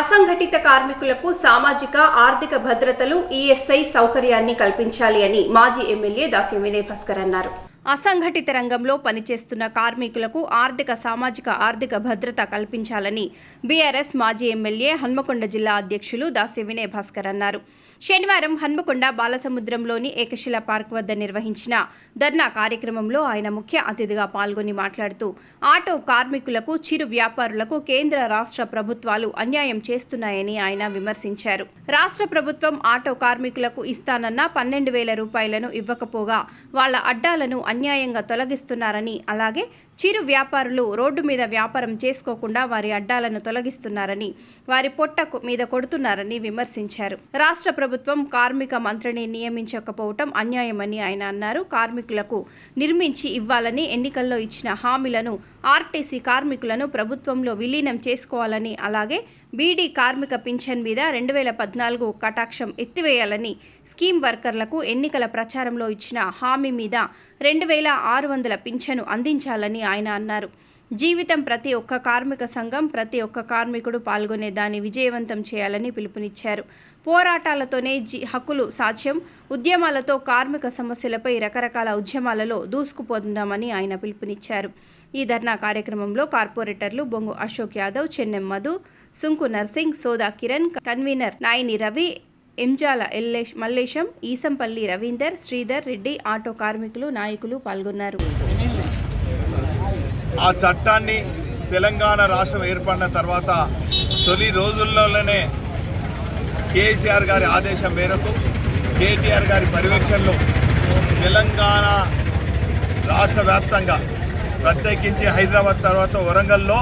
అసంఘటిత కార్మికులకు సామాజిక ఆర్థిక భద్రతలు ఈఎస్ఐ సౌకర్యాన్ని కల్పించాలి అని మాజీ ఎమ్మెల్యే దాస్యం వినయ్ భాస్కర్ అన్నారు. అసంఘటిత రంగంలో పనిచేస్తున్న కార్మికులకు ఆర్థిక సామాజిక ఆర్థిక భద్రత కల్పించాలని బీఆర్ఎస్ మాజీ ఎమ్మెల్యే హన్మకొండ జిల్లా అధ్యక్షులు దాసి వినయ్ భాస్కర్ అన్నారు. శనివారం హన్మకొండ బాలసముద్రంలోని ఏకశిల పార్క్ వద్ద నిర్వహించిన ధర్నా కార్యక్రమంలో ఆయన ముఖ్య అతిథిగా పాల్గొని మాట్లాడుతూ ఆటో కార్మికులకు చిరు వ్యాపారులకు కేంద్ర రాష్ట్ర ప్రభుత్వాలు అన్యాయం చేస్తున్నాయని ఆయన విమర్శించారు. రాష్ట్ర ప్రభుత్వం ఆటో కార్మికులకు ఇస్తానన్న పన్నెండు వేల రూపాయలను ఇవ్వకపోగా వాళ్ళ అడ్డాలను అన్యాయంగా తొలగిస్తున్నారని అలాగే చిరు వ్యాపారులు రోడ్డు మీద వ్యాపారం చేసుకోకుండా వారి అడ్డాలను తొలగిస్తున్నారని వారి పొట్ట మీద కొడుతున్నారని విమర్శించారు. రాష్ట్ర ప్రభుత్వం కార్మిక మంత్రిని నియమించకపోవటం అన్యాయమని ఆయన అన్నారు. కార్మికులకు నిర్మించి ఇవ్వాలని ఎన్నికల్లో ఇచ్చిన హామీలను ఆర్టీసీ కార్మికులను ప్రభుత్వంలో విలీనం చేసుకోవాలని అలాగే బీడీ కార్మిక పింఛన్ మీద రెండు వేల పద్నాలుగు కటాక్షం ఎత్తివేయాలని స్కీమ్ వర్కర్లకు ఎన్నికల ప్రచారంలో ఇచ్చిన హామీ మీద రెండు వేల ఆరు వందల పింఛను అందించాలని ఆయన అన్నారు. జీవితం ప్రతి ఒక్క కార్మిక సంఘం ప్రతి ఒక్క కార్మికుడు పాల్గొనే దాన్ని విజయవంతం చేయాలని పిలుపునిచ్చారు. పోరాటాలతోనే జీ హక్కులు సాధ్యం. ఉద్యమాలతో కార్మిక సమస్యలపై రకరకాల ఉద్యమాలలో దూసుకుపోతున్నామని ఆయన పిలుపునిచ్చారు. ఈ ధర్నా కార్యక్రమంలో కార్పొరేటర్లు బొంగు అశోక్ యాదవ్ చెన్నెం మధు సుంకు నర్సింగ్ సోదా కిరణ్ కన్వీనర్ నాయని రవి ఎంజాల ఎల్లేష్ మల్లేశం ఈసంపల్లి రవీందర్ శ్రీధర్ రెడ్డి ఆటో కార్మికులు నాయకులు పాల్గొన్నారు. ఆ చట్టాన్ని తెలంగాణ రాష్ట్రం ఏర్పడిన తర్వాత తొలి రోజుల్లోనే కేసీఆర్ గారి ఆదేశం మేరకు కేటీఆర్ గారి పర్యవేక్షణలో తెలంగాణ రాష్ట్ర వ్యాప్తంగా ప్రత్యేకించి హైదరాబాద్ తర్వాత వరంగల్లో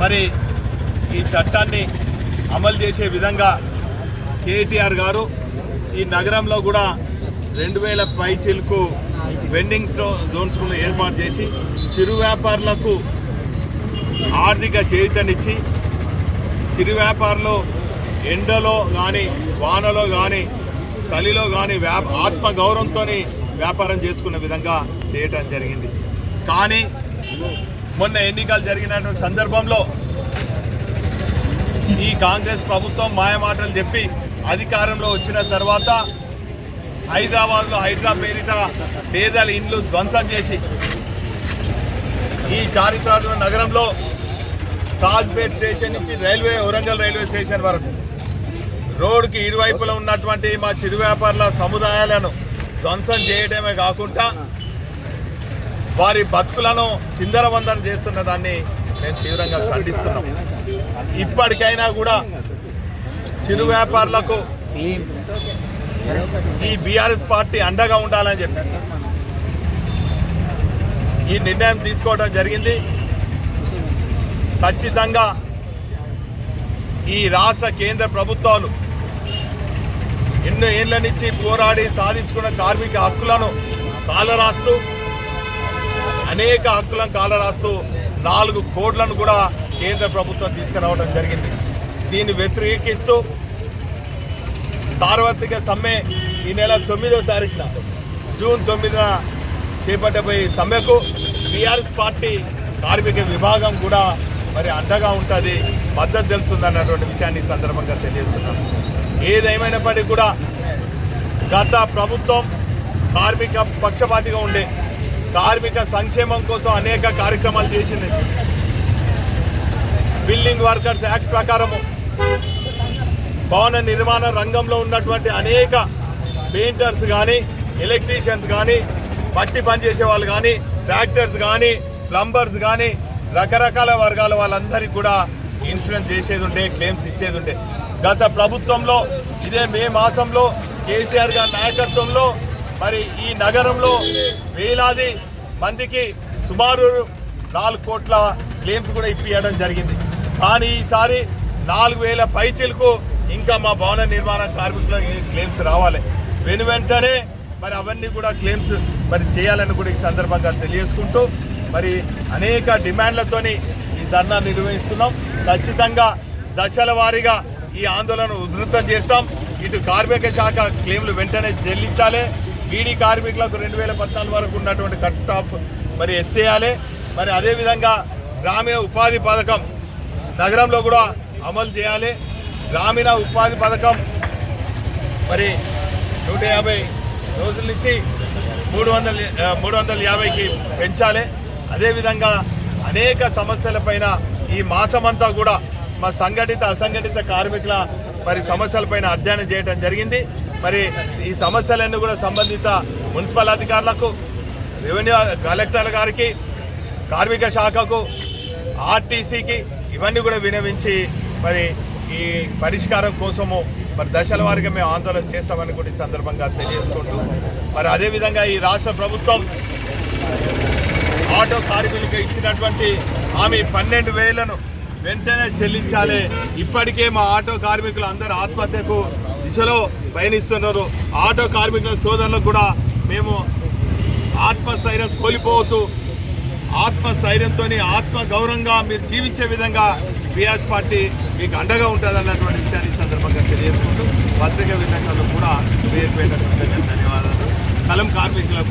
మరి ఈ చట్టాన్ని అమలు చేసే విధంగా కేటీఆర్ గారు ఈ నగరంలో కూడా రెండు వేల పైచిలకు వెండింగ్ జోన్స్ కూడా ఏర్పాటు చేసి చిరు వ్యాపారులకు ఆర్థిక చేతనిచ్చి చిరు వ్యాపారులు ఎండలో కానీ వానలో కానీ చలిలో కానీ వ్యాప ఆత్మ గౌరవంతో వ్యాపారం చేసుకున్న విధంగా చేయటం జరిగింది. కానీ మొన్న ఎన్నికలు జరిగినటువంటి సందర్భంలో ఈ కాంగ్రెస్ ప్రభుత్వం మాయమాటలు చెప్పి అధికారంలో వచ్చిన తర్వాత హైదరాబాద్లో హైదరా పేరిట పేదల ఇండ్లు ధ్వంసం చేసి ఈ చారిత్రాత్మక నగరంలో తాజ్పేట్ స్టేషన్ నుంచి రైల్వే వరంగల్ రైల్వే స్టేషన్ వరకు. రోడ్డుకి ఇరువైపులా ఉన్నటువంటి మా చిరు వ్యాపారుల సముదాయాలను ధ్వంసం చేయడమే కాకుండా వారి బతుకులను చిందరవందన చేస్తున్న దాన్ని మేము తీవ్రంగా ఖండిస్తున్నాం. ఇప్పటికైనా కూడా చిరు వ్యాపారులకు ఈ బీఆర్ఎస్ పార్టీ అండగా ఉండాలని చెప్పి. ఈ నిర్ణయం తీసుకోవడం జరిగింది. ఖచ్చితంగా ఈ రాష్ట్ర కేంద్ర ప్రభుత్వాలు ఎన్నో ఏళ్ళ నుంచి పోరాడి సాధించుకున్న కార్మిక హక్కులను కాలరాస్తూ అనేక హక్కులను కాలరాస్తూ నాలుగు కోట్లను కూడా కేంద్ర ప్రభుత్వం తీసుకురావడం జరిగింది. దీన్ని వ్యతిరేకిస్తూ సార్వత్రిక సమ్మె ఈ నెల తొమ్మిదో తారీఖున జూన్ తొమ్మిదిన చేపట్టబోయే సమ్మెకు బీఆర్ఎస్ పార్టీ కార్మిక విభాగం కూడా మరి అండగా ఉంటుంది మద్దతు తెలుపుతుంది అన్నటువంటి విషయాన్ని సందర్భంగా తెలియజేస్తున్నాను ఏదేమైనప్పటికీ కూడా గత ప్రభుత్వం కార్మిక పక్షపాతిగా ఉండే కార్మిక సంక్షేమం కోసం అనేక కార్యక్రమాలు చేసింది. బిల్డింగ్ వర్కర్స్ యాక్ట్ ప్రకారము భవన నిర్మాణ రంగంలో ఉన్నటువంటి అనేక పెయింటర్స్ కానీ ఎలక్ట్రీషియన్స్ కానీ మట్టి పని చేసే వాళ్ళు కానీ ట్రాక్టర్స్ కానీ ప్లంబర్స్ కానీ రకరకాల వర్గాల వాళ్ళందరికీ కూడా ఇన్సూరెన్స్ చేసేది ఉండే క్లెయిమ్స్ ఇచ్చేది ఉండే గత ప్రభుత్వంలో ఇదే మే మాసంలో కేసీఆర్ గారి నాయకత్వంలో మరి ఈ నగరంలో వేలాది మందికి సుమారు నాలుగు కోట్ల క్లెయిమ్స్ కూడా ఇప్పియడం జరిగింది. కానీ ఈసారి నాలుగు వేల పైచీలకు ఇంకా మా భవన నిర్మాణ కార్మికుల క్లెయిమ్స్ రావాలి. వెను వెంటనే మరి అవన్నీ కూడా క్లెయిమ్స్ మరి చేయాలని కూడా ఈ సందర్భంగా తెలియజేసుకుంటూ మరి అనేక డిమాండ్లతోని ఈ ధర్నా నిర్వహిస్తున్నాం. ఖచ్చితంగా దశల వారీగా ఈ ఆందోళన ఉధృతం చేస్తాం. ఇటు కార్మిక శాఖ క్లెయిమ్లు వెంటనే చెల్లించాలి. బీడీ కార్మికులకు రెండు వేల పద్నాలుగు వరకు ఉన్నటువంటి కట్ ఆఫ్ మరి ఎత్తేయాలి. మరి అదేవిధంగా గ్రామీణ ఉపాధి పథకం నగరంలో కూడా అమలు చేయాలి. గ్రామీణ ఉపాధి పథకం. మరి నూట యాభై రోజుల నుంచి మూడు వందల మూడు వందల యాభైకి పెంచాలి. అదేవిధంగా అనేక సమస్యలపైన ఈ మాసమంతా కూడా మా సంఘటిత అసంఘటిత కార్మికుల మరి సమస్యలపైన అధ్యయనం చేయడం జరిగింది. మరి ఈ సమస్యలన్నీ కూడా సంబంధిత మున్సిపల్ అధికారులకు రెవెన్యూ కలెక్టర్ గారికి కార్మిక శాఖకు ఆర్టీసీకి ఇవన్నీ కూడా వినవించి మరి ఈ పరిష్కారం కోసము మరి దశల వారిగా మేము ఆందోళన చేస్తామని కూడా ఈ సందర్భంగా తెలియజేసుకుంటూ మరి అదేవిధంగా ఈ రాష్ట్ర ప్రభుత్వం ఆటో కార్మికులకు ఇచ్చినటువంటి హామీ పన్నెండు వేలను వెంటనే చెల్లించాలి. ఇప్పటికే మా ఆటో కార్మికులు అందరూ ఆత్మహత్యకు దిశలో పయనిస్తున్నారు. ఆటో కార్మికుల సోదరులకు కూడా మేము ఆత్మస్థైర్యం కోల్పోవద్దు. ఆత్మస్థైర్యంతో ఆత్మ గౌరవంగా మీరు జీవించే విధంగా బీఆర్ పార్టీ మీకు అండగా ఉంటుంది అన్నటువంటి విషయాన్ని ఈ సందర్భంగా తెలియజేసుకుంటూ పత్రికా విలేకరులు కూడా పేరు పెట్టినటువంటి ధన్యవాదాలు. కలం కార్మికులకు